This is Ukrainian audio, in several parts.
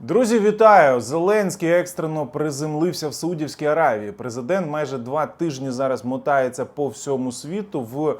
Друзі, вітаю! Зеленський екстрено приземлився в Саудівській Аравії. Президент майже два тижні зараз мотається по всьому світу в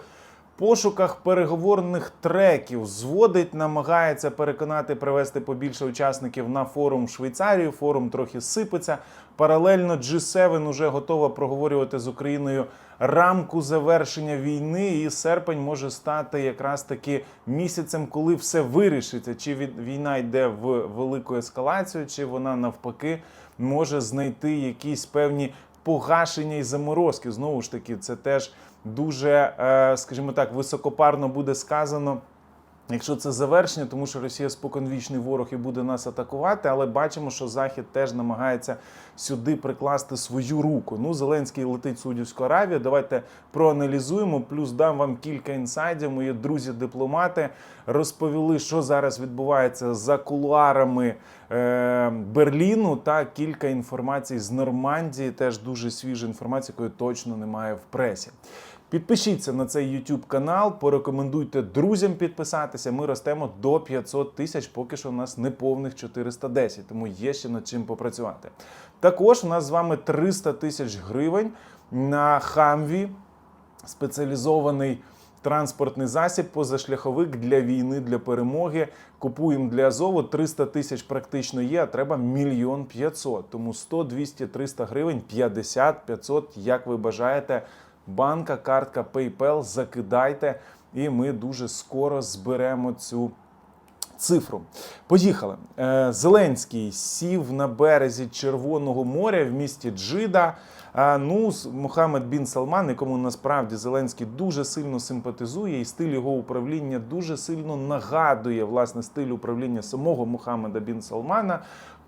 пошуках переговорних треків. Зводить, намагається переконати привести побільше учасників на форум Швейцарію. Форум трохи сипеться. Паралельно G7 уже готова проговорювати з Україною рамку завершення війни. І серпень може стати якраз таки місяцем, коли все вирішиться, чи від- війна йде в велику ескалацію, чи вона навпаки може знайти якісь певні погашення і заморозки. Знову ж таки, це теж дуже, е, скажімо так, високопарно буде сказано. Якщо це завершення, тому що Росія споконвічний ворог і буде нас атакувати, але бачимо, що Захід теж намагається сюди прикласти свою руку. Ну, Зеленський летить в Саудівську Аравію. Давайте проаналізуємо. Плюс дам вам кілька інсайдів. Мої друзі-дипломати розповіли, що зараз відбувається за кулуарами е, Берліну, та кілька інформацій з Нормандії. Теж дуже свіжа інформація, якої точно немає в пресі. Підпишіться на цей YouTube канал, порекомендуйте друзям підписатися. Ми ростемо до 500 тисяч, поки що у нас неповних 410, тому є ще над чим попрацювати. Також у нас з вами 300 тисяч гривень на Хамві, спеціалізований транспортний засіб, позашляховик для війни, для перемоги. Купуємо для Азову 300 тисяч практично є, а треба мільйон 500. Тому 100, 200, 300 гривень, 50, 500, як ви бажаєте. Банка, картка, PayPal, закидайте, і ми дуже скоро зберемо цю цифру. Поїхали. Е, Зеленський сів на березі Червоного моря в місті Джида. Ну, с- Мухаммед Бін Салман, якому насправді Зеленський дуже сильно симпатизує, і стиль його управління дуже сильно нагадує власне стиль управління самого Мухаммеда Бін Салмана.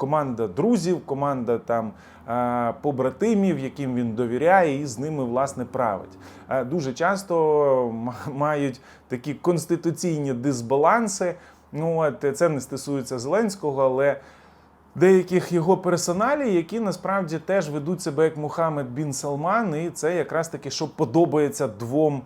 Команда друзів, команда там е, побратимів, яким він довіряє, і з ними власне править. Е, Дуже часто мають такі конституційні дисбаланси. Ну от це не стосується Зеленського, але деяких його персоналій, які насправді теж ведуть себе як Мухаммед Бін Салман, і це якраз таки, що подобається двом,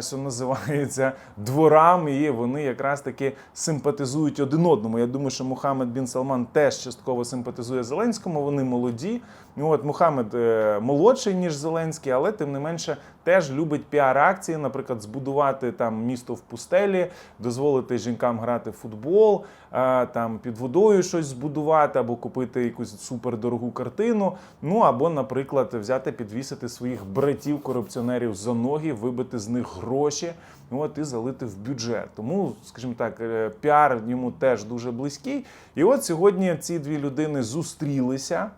що називається дворам, і вони якраз таки симпатизують один одному. Я думаю, що Мухаммед Бін Салман теж частково симпатизує Зеленському. Вони молоді. От Мухаммед е, молодший ніж Зеленський, але тим не менше теж любить піар-акції, наприклад, збудувати там місто в пустелі, дозволити жінкам грати в футбол, е, там під водою щось збудувати, або купити якусь супердорогу картину. Ну або, наприклад, взяти, підвісити своїх братів-корупціонерів за ноги, вибити з них гроші. От і залити в бюджет. Тому, скажімо так, е, піар йому теж дуже близький. І от сьогодні ці дві людини зустрілися.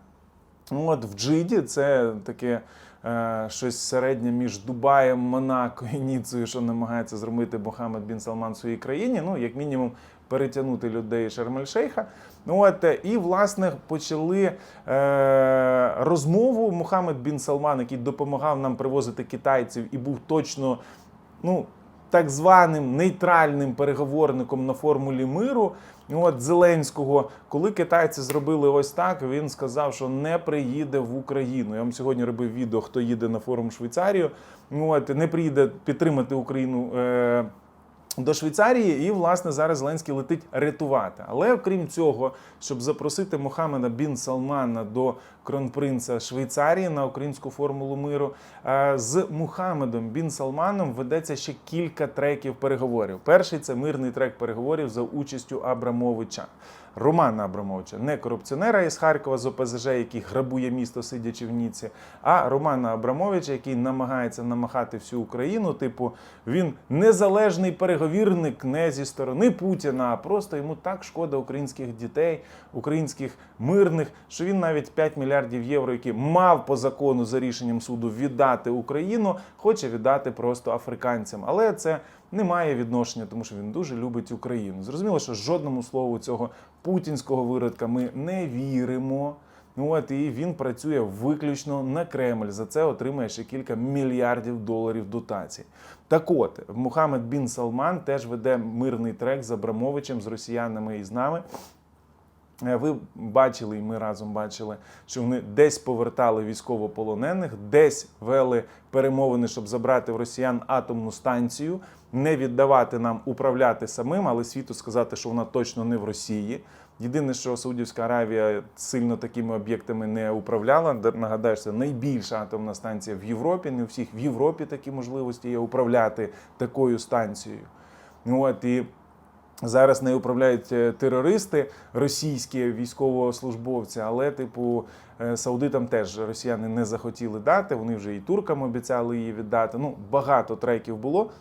От в Джиді це таке е, щось середнє між Дубаєм, Монако і Ніцею, що намагається зробити Мохаммед Бін Салман в своїй країні. Ну, як мінімум, перетягнути людей з Шарм-ель-Шейха. Ну, от, е, і, власне, почали е, розмову Мохаммед Бін Салман, який допомагав нам привозити китайців і був точно. Ну, так званим нейтральним переговорником на формулі миру. От Зеленського, коли китайці зробили ось так, він сказав, що не приїде в Україну. Я вам сьогодні робив відео, хто їде на форум Швейцарію. От не приїде підтримати Україну. Е- до Швейцарії, і власне зараз Зеленський летить рятувати. Але окрім цього, щоб запросити Мохаммеда Бін Салмана до кронпринца Швейцарії на українську формулу миру, е, з Мухаммедом Бін Салманом ведеться ще кілька треків переговорів. Перший це мирний трек переговорів за участю Абрамовича. Романа Абрамовича, не корупціонера із Харкова з ОПЗЖ, який грабує місто, сидячи в Ніці, а Романа Абрамовича, який намагається намахати всю Україну. Типу, він незалежний переговірник не зі сторони Путіна, а просто йому так шкода українських дітей, українських мирних, що він навіть 5 мільярдів євро, які мав по закону за рішенням суду віддати Україну, хоче віддати просто африканцям. Але це не має відношення, тому що він дуже любить Україну. Зрозуміло, що жодному слову цього путінського виродка ми не віримо. Ну от і він працює виключно на Кремль. За це отримає ще кілька мільярдів доларів дотацій. Так от, Мухаммед Бін Салман теж веде мирний трек з Абрамовичем, з росіянами і з нами. Е, Ви бачили, і ми разом бачили, що вони десь повертали військовополонених, десь вели перемовини, щоб забрати в росіян атомну станцію, не віддавати нам управляти самим, але світу сказати, що вона точно не в Росії. Єдине, що Саудівська Аравія сильно такими об'єктами не управляла. Нагадаю, це найбільша атомна станція в Європі. Не у всіх в Європі такі можливості є управляти такою станцією. Ну, От і зараз нею управляють е, терористи, російські військовослужбовці, але, типу, е, саудитам теж росіяни не захотіли дати. Вони вже і туркам обіцяли її віддати. Ну, багато треків було.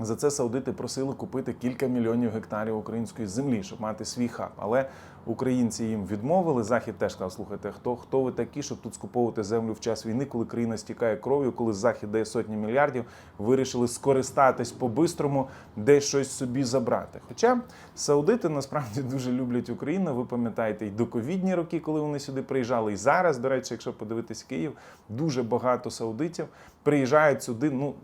За це саудити просили купити кілька мільйонів гектарів української землі, щоб мати свій хаб. Але українці їм відмовили. Захід теж сказав: слухайте, хто, хто ви такі, щоб тут скуповувати землю в час війни, коли країна стікає кров'ю, коли захід дає сотні мільярдів, вирішили скористатись по-бистрому, десь щось собі забрати. Хоча саудити насправді дуже люблять Україну. Ви пам'ятаєте, і до ковідні роки, коли вони сюди приїжджали, і зараз, до речі, якщо подивитись Київ, дуже багато саудитів приїжджають сюди. Ну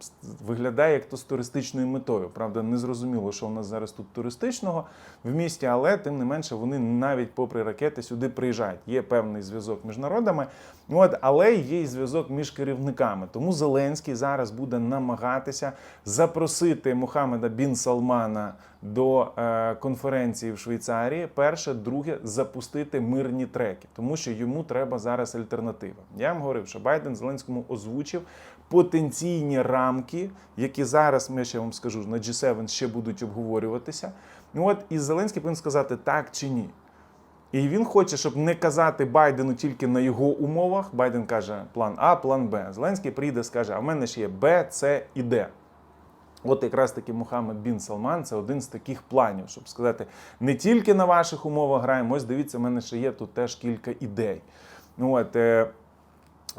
виглядає як то з туристичною метою. Правда, не зрозуміло, що у нас зараз тут туристичного в місті, але тим не менше вони навіть попри ракети сюди приїжджають. Є певний зв'язок між народами, от але є і зв'язок між керівниками. Тому Зеленський зараз буде намагатися запросити Мухаммеда Бін Салмана до е, конференції в Швейцарії. Перше, друге, запустити мирні треки, тому що йому треба зараз альтернатива. Я вам говорив, що Байден Зеленському озвучив потенційні рамки, які зараз ми ще вам скажу на G7 ще будуть обговорюватися. От і Зеленський повинен сказати так чи ні. І він хоче, щоб не казати Байдену тільки на його умовах. Байден каже план А, план Б. Зеленський прийде, скаже: а в мене ще є Б, С і Д. От якраз таки Мухаммед Бін Салман це один з таких планів, щоб сказати, не тільки на ваших умовах граємо, ось дивіться, в мене ще є тут теж кілька ідей. Ну, от, е,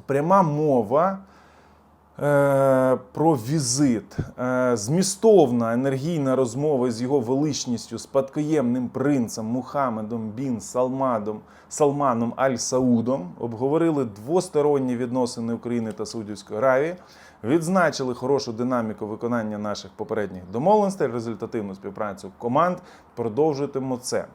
пряма мова. Е, Про візит, Е, змістовна енергійна розмова з його величністю, спадкоємним принцем Мухаммедом Бін Салмадом, Салманом Аль Саудом обговорили двосторонні відносини України та Саудівської Аравії, відзначили хорошу динаміку виконання наших попередніх домовленостей, результативну співпрацю команд. Продовжуємо це.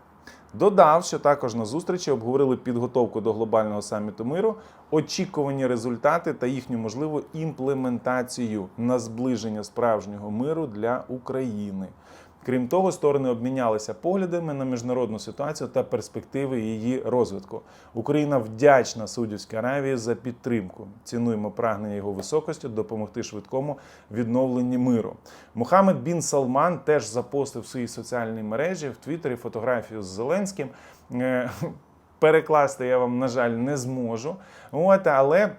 Додав, що також на зустрічі обговорили підготовку до глобального саміту миру, очікувані результати та їхню можливу імплементацію на зближення справжнього миру для України. Крім того, сторони обмінялися поглядами на міжнародну ситуацію та перспективи її розвитку. Україна вдячна Саудівській Аравії за підтримку. Цінуємо прагнення його високості допомогти швидкому відновленні миру. Мухаммед Бін Салман теж запостив в своїй соціальній мережі в Твіттері фотографію з Зеленським. Е, Перекласти я вам, на жаль, не зможу. От, але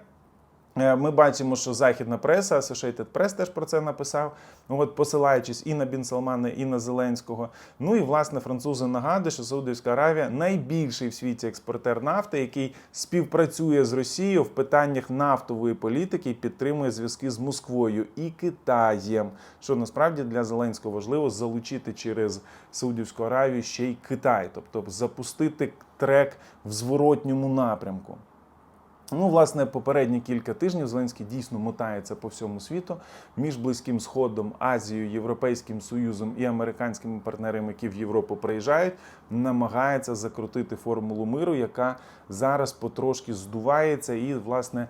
Ми бачимо, що західна преса, Associated Press теж про це написав. Ну от посилаючись і на Бін Салмана, і на Зеленського. Ну і власне французи нагадують, що Саудівська Аравія найбільший в світі експортер нафти, який співпрацює з Росією в питаннях нафтової політики і підтримує зв'язки з Москвою і Китаєм. Що насправді для Зеленського важливо залучити через Саудівську Аравію ще й Китай, тобто запустити трек в зворотньому напрямку. Ну, власне, попередні кілька тижнів Зеленський дійсно мотається по всьому світу між Близьким Сходом, Азією, Європейським Союзом і американськими партнерами, які в Європу приїжджають, намагається закрутити формулу миру, яка зараз потрошки здувається, і власне.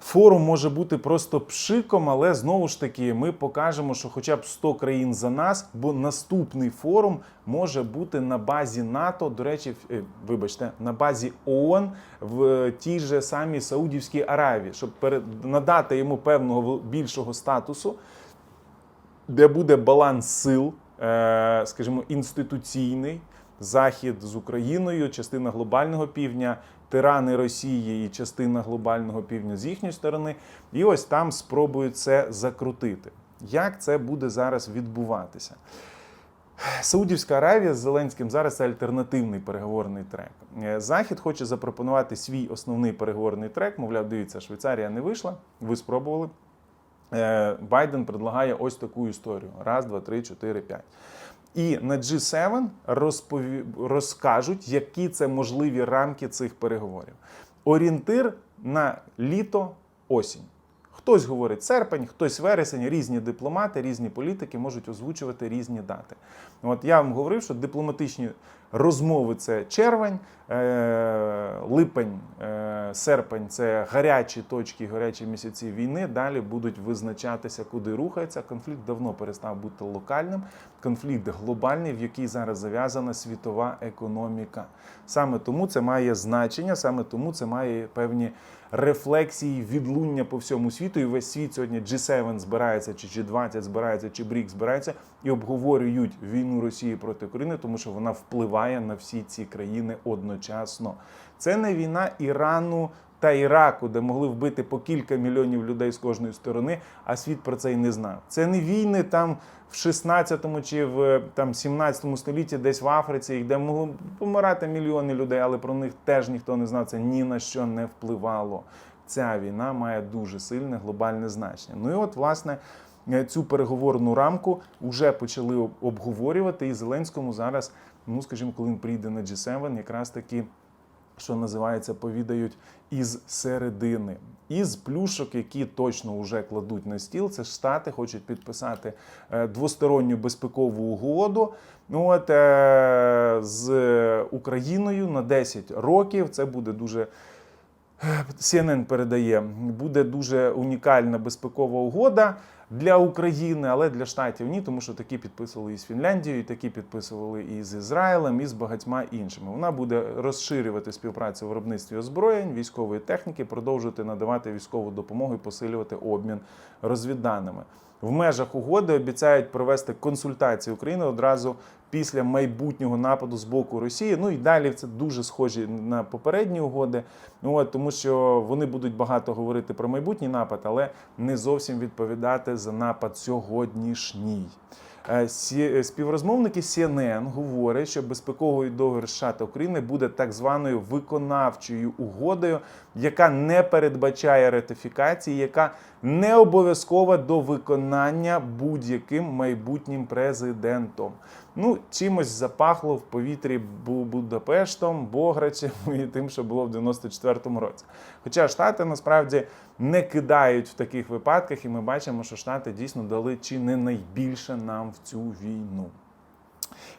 Форум може бути просто пшиком, але знову ж таки ми покажемо, що хоча б 100 країн за нас, бо наступний форум може бути на базі НАТО. До речі, е, вибачте, на базі ООН в е, тій же самій Саудівській Аравії, щоб надати йому певного більшого статусу, де буде баланс сил, е, скажімо, інституційний. Захід з Україною, частина глобального півдня, тирани Росії і частина глобального півдня з їхньої сторони. І ось там спробують це закрутити. Як це буде зараз відбуватися? Саудівська Аравія з Зеленським зараз це альтернативний переговорний трек. Е, Захід хоче запропонувати свій основний переговорний трек. Мовляв, дивіться, Швейцарія не вийшла, ви спробували. Е, Байден предлагає ось таку історію: раз, два, три, чотири, п'ять. І на G7 розпові... розкажуть, які це можливі рамки цих переговорів. Орієнтир на літо, осінь. Хтось говорить серпень, хтось вересень, різні дипломати, різні політики можуть озвучувати різні дати. От я вам говорив, що дипломатичні розмови це червень, е, липень, е, серпень це гарячі точки, гарячі місяці війни. Далі будуть визначатися, куди рухається. Конфлікт давно перестав бути локальним. Конфлікт глобальний, в який зараз зав'язана світова економіка. Саме тому це має значення, саме тому це має певні рефлексії, відлуння по всьому світу. І весь світ сьогодні G7 збирається, чи G20 збирається, чи BRICS збирається і обговорюють війну Росії проти України, тому що вона впливає на всі ці країни одночасно. Це не війна Ірану. Та Іраку, де могли вбити по кілька мільйонів людей з кожної сторони, а світ про це й не знав. Це не війни там в 16-му чи в там 17-му столітті, десь в Африці, де могли помирати мільйони людей, але про них теж ніхто не знав. Це ні на що не впливало. Ця війна має дуже сильне глобальне значення. Ну і от, власне, е, цю переговорну рамку вже почали обговорювати. І Зеленському зараз, ну скажімо, коли він прийде на G7, якраз таки що називається, повідають із середини. Із плюшок, які точно вже кладуть на стіл, це Штати хочуть підписати е, двосторонню безпекову угоду. Ну от е, з Україною на 10 років. Це буде дуже. CNN передає, буде дуже унікальна безпекова угода для України, але для штатів ні, тому що такі підписували і з Фінляндією, такі підписували і з Ізраїлем, і з багатьма іншими. Вона буде розширювати співпрацю в виробництві озброєнь, військової техніки, продовжувати надавати військову допомогу і посилювати обмін розвідданими. В межах угоди обіцяють провести консультації України одразу після майбутнього нападу з боку Росії. Ну і далі це дуже схожі на попередні угоди. Ну от тому, що вони будуть багато говорити про майбутній напад, але не зовсім відповідати за напад сьогоднішній. Е, сі- Співрозмовники CNN говорять, що безпековий договір США та України буде так званою виконавчою угодою, яка не передбачає ратифікації, яка не обов'язкова до виконання будь-яким майбутнім президентом. Ну, чимось запахло в повітрі Бу- Будапештом, Бограчем і тим, що було в 94-му році. Хоча Штати насправді не кидають в таких випадках, і ми бачимо, що Штати дійсно дали чи не найбільше нам в цю війну.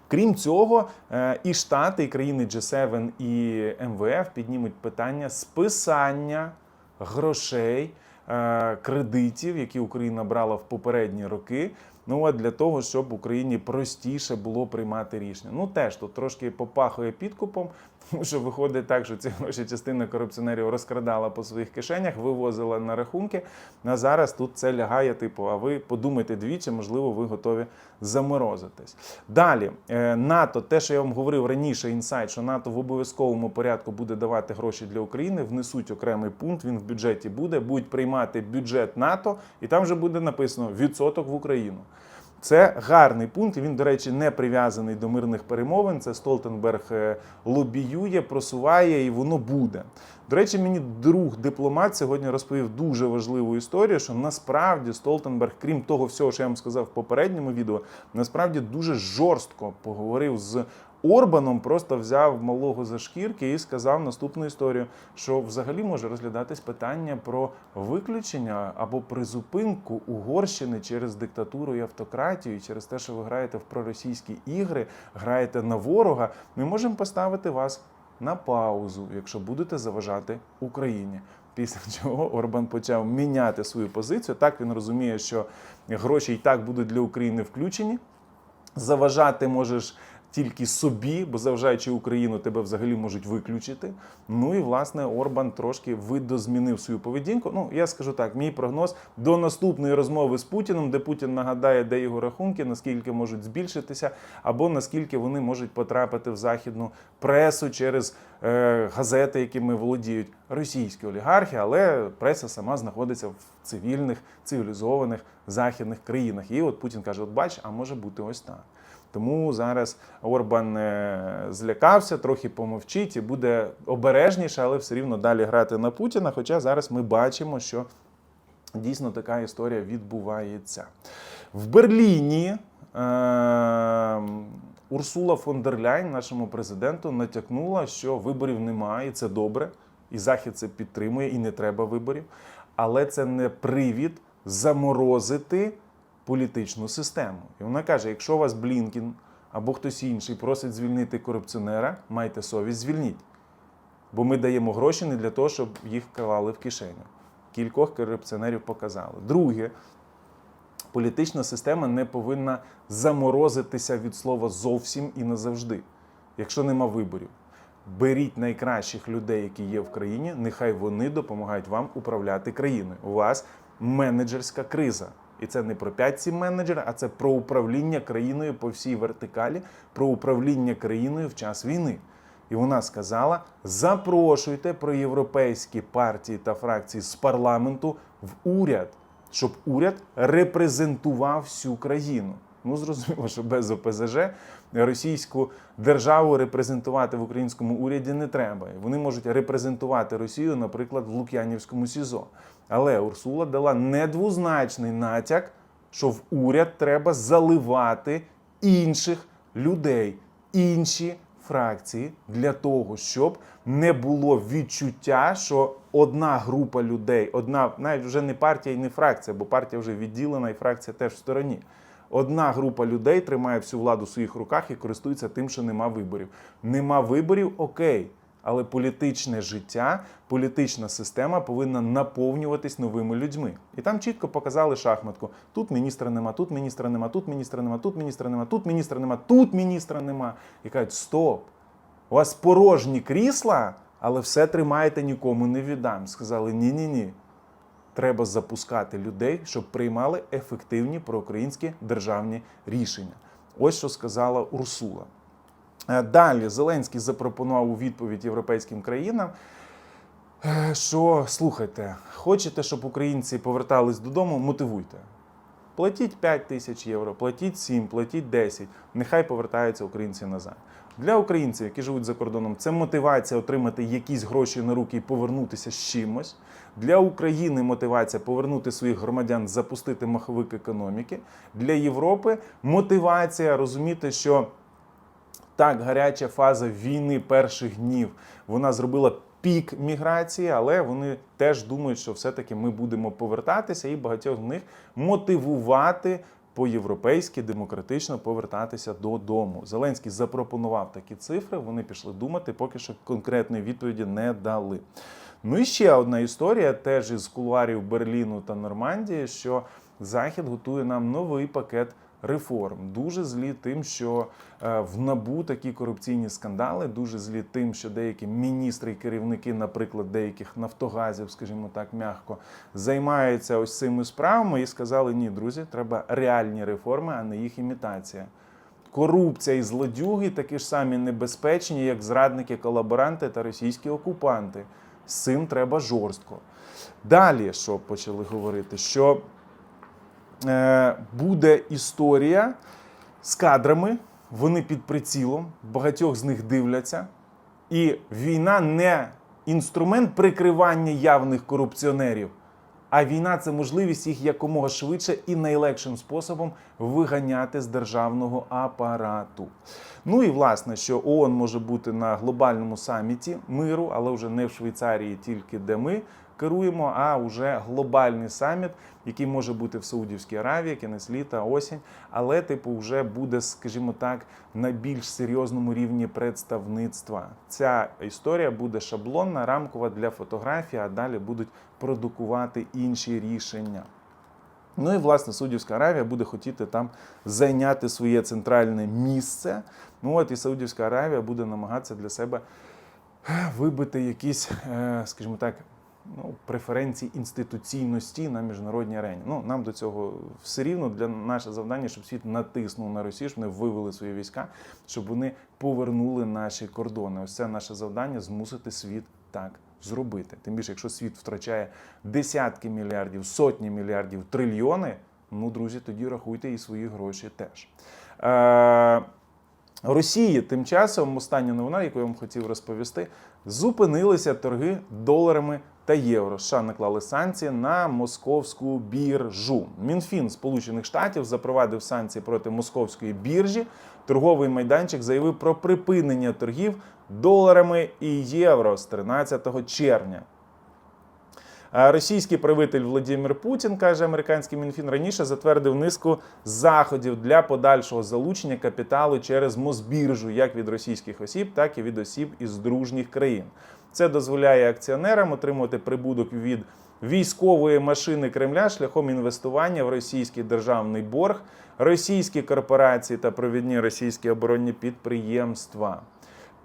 Крім цього, е, і Штати, і країни G7, і МВФ піднімуть питання списання грошей, е, кредитів, які Україна брала в попередні роки. Ну от для того, щоб Україні простіше було приймати рішення. Ну теж тут трошки попахує підкупом, тому що виходить так, що ці гроші частина корупціонерів розкрадала по своїх кишенях, вивозила на рахунки. А зараз тут це лягає, типу, а ви подумайте двічі, можливо, ви готові заморозитись. Далі, е, НАТО, те, що я вам говорив раніше, інсайт, що НАТО в обов'язковому порядку буде давати гроші для України, внесуть окремий пункт, він в бюджеті буде, будуть приймати бюджет НАТО, і там вже буде написано відсоток в Україну. Це гарний пункт. Він, до речі, не прив'язаний до мирних перемовин. Це Столтенберг е, лобіює, просуває, і воно буде. До речі, мені друг дипломат сьогодні розповів дуже важливу історію, що насправді Столтенберг, крім того всього, що я вам сказав в попередньому відео, насправді дуже жорстко поговорив з Орбаном, просто взяв малого за шкірки і сказав наступну історію, що взагалі може розглядатись питання про виключення або призупинку Угорщини через диктатуру і автократію, через те, що ви граєте в проросійські ігри, граєте на ворога. Ми можемо поставити вас на паузу, якщо будете заважати Україні. Після чого Орбан почав міняти свою позицію. Так він розуміє, що гроші і так будуть для України включені. Заважати можеш тільки собі, бо заважаючи Україну, тебе взагалі можуть виключити. Ну і власне Орбан трошки видозмінив свою поведінку. Ну я скажу так, мій прогноз до наступної розмови з Путіним, де Путін нагадає, де його рахунки, наскільки можуть збільшитися, або наскільки вони можуть потрапити в західну пресу через е, газети, якими володіють російські олігархи, але преса сама знаходиться в цивільних, цивілізованих західних країнах. І от Путін каже: От бач, а може бути ось так. Тому зараз Орбан е, злякався, трохи помовчить і буде обережніше, але все рівно далі грати на Путіна. Хоча зараз ми бачимо, що дійсно така історія відбувається. В Берліні е, Урсула фон дер Ляйн, нашому президенту, натякнула, що виборів немає, і це добре. І Захід це підтримує, і не треба виборів. Але це не привід заморозити політичну систему. І вона каже: якщо вас Блінкін або хтось інший просить звільнити корупціонера, майте совість, звільніть. Бо ми даємо гроші не для того, щоб їх клали в кишеню. Кількох корупціонерів показали. Друге, політична система не повинна заморозитися від слова зовсім і назавжди, якщо нема виборів. Беріть найкращих людей, які є в країні, нехай вони допомагають вам управляти країною. У вас менеджерська криза. І це не про 5 менеджера, а це про управління країною по всій вертикалі, про управління країною в час війни. І вона сказала: запрошуйте проєвропейські партії та фракції з парламенту в уряд, щоб уряд репрезентував всю країну. Ну, зрозуміло, що без ОПЗЖ російську державу репрезентувати в українському уряді не треба. Вони можуть репрезентувати Росію, наприклад, в Лук'янівському СІЗО. Але Урсула дала недвозначний натяк, що в уряд треба заливати інших людей, інші фракції для того, щоб не було відчуття, що одна група людей, одна навіть вже не партія і не фракція, бо партія вже відділена, і фракція теж в стороні. Одна група людей тримає всю владу в своїх руках і користується тим, що нема виборів. Нема виборів, окей. Але політичне життя, політична система повинна наповнюватись новими людьми. І там чітко показали шахматку: тут міністра нема, тут міністра нема, тут міністра нема, тут міністра нема, тут міністра нема, тут міністра нема. І кажуть, стоп! У вас порожні крісла, але все тримаєте нікому не віддам. Сказали ні-ні ні. Треба запускати людей, щоб приймали ефективні проукраїнські державні рішення. Ось що сказала Урсула. Е, Далі Зеленський запропонував у відповідь європейським країнам, е, що слухайте, хочете, щоб українці повертались додому, мотивуйте. Платіть 5 тисяч євро, платіть 7, платіть 10, нехай повертаються українці назад. Для українців, які живуть за кордоном, це мотивація отримати якісь гроші на руки і повернутися з чимось. Для України мотивація повернути своїх громадян, запустити маховик економіки. Для Європи мотивація розуміти, що так, гаряча фаза війни перших днів вона зробила пік міграції, але вони теж думають, що все-таки ми будемо повертатися і багатьох з них мотивувати по-європейськи демократично повертатися додому. Зеленський запропонував такі цифри. Вони пішли думати, поки що конкретної відповіді не дали. Ну і ще одна історія, теж із кулуарів Берліну та Нормандії, що Захід готує нам новий пакет реформ. Дуже злі тим, що е, в набу такі корупційні скандали, дуже злі тим, що деякі міністри і керівники, наприклад, деяких нафтогазів, скажімо так, м'яко, займаються ось цими справами і сказали: ні, друзі, треба реальні реформи, а не їх імітація. Корупція і злодюги такі ж самі небезпечні, як зрадники, колаборанти та російські окупанти. З цим треба жорстко. Далі, що почали говорити, що буде історія з кадрами, вони під прицілом, багатьох з них дивляться. І війна не інструмент прикривання явних корупціонерів, а війна це можливість їх якомога швидше і найлегшим способом виганяти з державного апарату. Ну і власне, що ООН може бути на глобальному саміті миру, але вже не в Швейцарії, тільки де ми керуємо, а вже глобальний саміт, який може бути в Саудівській Аравії, кінець літа, осінь, але типу вже буде, скажімо так, на більш серйозному рівні представництва. Ця історія буде шаблонна, рамкова для фотографії, а далі будуть продукувати інші рішення. Ну і власне Саудівська Аравія буде хотіти там зайняти своє центральне місце. Ну от і Саудівська Аравія буде намагатися для себе вибити якісь, е, скажімо так, ну, преференції інституційності на міжнародній арені. Ну нам до цього все рівно для наше завдання, щоб світ натиснув на Росію, щоб вони вивели свої війська, щоб вони повернули наші кордони. Ось це наше завдання змусити світ так зробити. Тим більше, якщо світ втрачає десятки мільярдів, сотні мільярдів, трильйони. Ну, друзі, тоді рахуйте і свої гроші теж. Е, Росії тим часом остання новина, яку я вам хотів розповісти, зупинилися торги доларами та євро. США наклали санкції на московську біржу. Мінфін Сполучених Штатів запровадив санкції проти московської біржі. Торговий майданчик заявив про припинення торгів доларами і євро з 13 червня. Російський правитель Владимир Путін каже американський мінфін раніше затвердив низку заходів для подальшого залучення капіталу через Мосбіржу, як від російських осіб, так і від осіб із дружніх країн. Це дозволяє акціонерам отримувати прибуток від військової машини Кремля шляхом інвестування в російський державний борг, російські корпорації та провідні російські оборонні підприємства.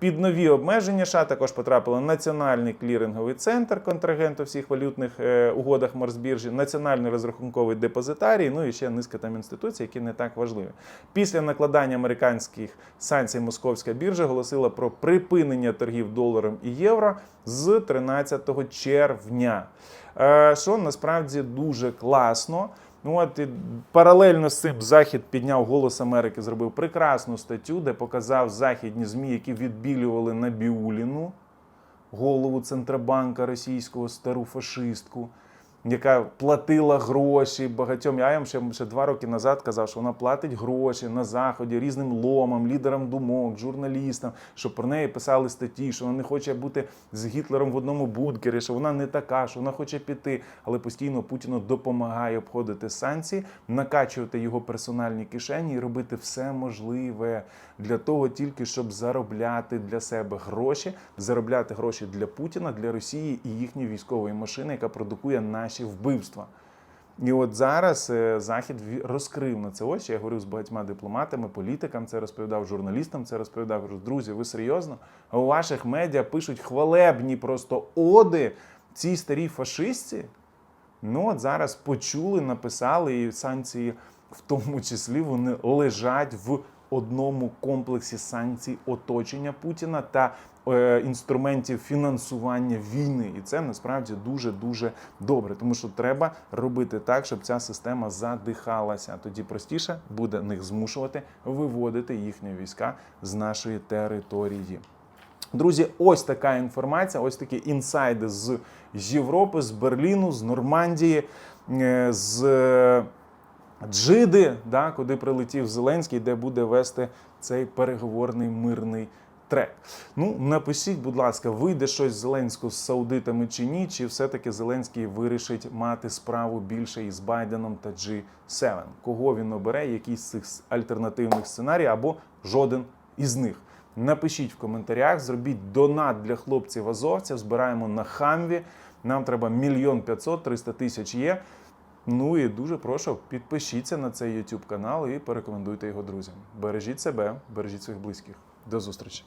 Під нові обмеження США також потрапили Національний кліринговий центр контрагенту всіх валютних е, угодах Морсбіржі, Національний розрахунковий депозитарій, ну і ще низка там інституцій, які не так важливі. Після накладання американських санкцій Московська біржа оголосила про припинення торгів доларом і євро з 13 червня. Е, Що насправді дуже класно. Ну от і паралельно з цим Захід підняв голос Америки, зробив прекрасну статтю, де показав західні змі, які відбілювали Набіуліну, голову Центробанка російського стару фашистку, яка платила гроші багатьом. Я їм ще, ще два роки назад казав, що вона платить гроші на заході різним ломам, лідерам думок, журналістам, щоб про неї писали статті, що вона не хоче бути з Гітлером в одному бункері, що вона не така, що вона хоче піти, але постійно Путіну допомагає обходити санкції, накачувати його персональні кишені і робити все можливе для того, тільки щоб заробляти для себе гроші, заробляти гроші для Путіна, для Росії і їхньої військової машини, яка продукує наші вбивства. І от зараз е, Захід розкрив на це очі. Я говорив з багатьма дипломатами, політикам це розповідав, журналістам це розповідав. Кажу, друзі, ви серйозно? У ваших медіа пишуть хвалебні просто оди цій старій фашистці? Ну от зараз почули, написали, і санкції, в тому числі, вони лежать в одному комплексі санкцій оточення Путіна та е, інструментів фінансування війни. І це насправді дуже дуже добре, тому що треба робити так, щоб ця система задихалася. Тоді простіше буде них змушувати виводити їхні війська з нашої території. Друзі, ось така інформація, ось такі інсайди з Європи, з Берліну, з Нормандії, е, з Джиди, да, куди прилетів Зеленський, де буде вести цей переговорний мирний трек. Ну, напишіть, будь ласка, вийде щось Зеленського з саудитами чи ні, чи все-таки Зеленський вирішить мати справу більше із Байденом та G7? Кого він обере, якийсь з цих альтернативних сценаріїв або жоден із них? Напишіть в коментарях, зробіть донат для хлопців азовців. Збираємо на хамві. Нам треба мільйон п'ятсот, триста тисяч є. Ну і дуже прошу, підпишіться на цей YouTube канал і порекомендуйте його друзям. Бережіть себе, бережіть своїх близьких. До зустрічі!